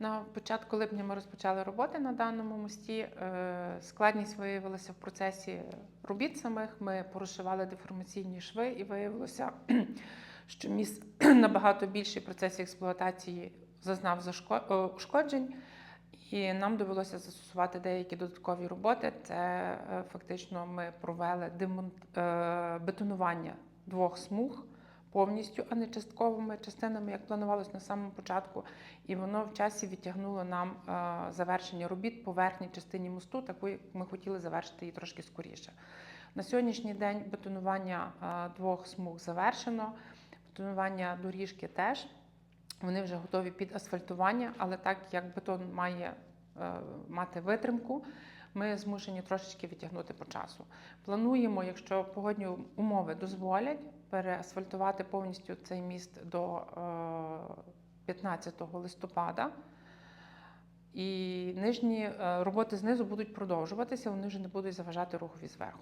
На початку липня ми розпочали роботи на даному мості. Е, Складність виявилася в процесі робіт самих. Ми порушували деформаційні шви, і виявилося, що міст набагато більший в процесі експлуатації зазнав ушкоджень. І нам довелося застосувати деякі додаткові роботи. Це е, фактично ми провели демонт... е, бетонування двох смуг повністю, а не частковими частинами, як планувалось на самому початку. І воно в часі відтягнуло нам е, завершення робіт по верхній частині мосту, таку як ми хотіли завершити її трошки скоріше. На сьогоднішній день бетонування е, двох смуг завершено, бетонування доріжки теж. Вони вже готові під асфальтування, але так як бетон має е, мати витримку, ми змушені трошечки відтягнути по часу. Плануємо, якщо погодні умови дозволять, переасфальтувати повністю цей міст до е, 15 листопада. І нижні е, роботи знизу будуть продовжуватися, вони вже не будуть заважати рухові зверху.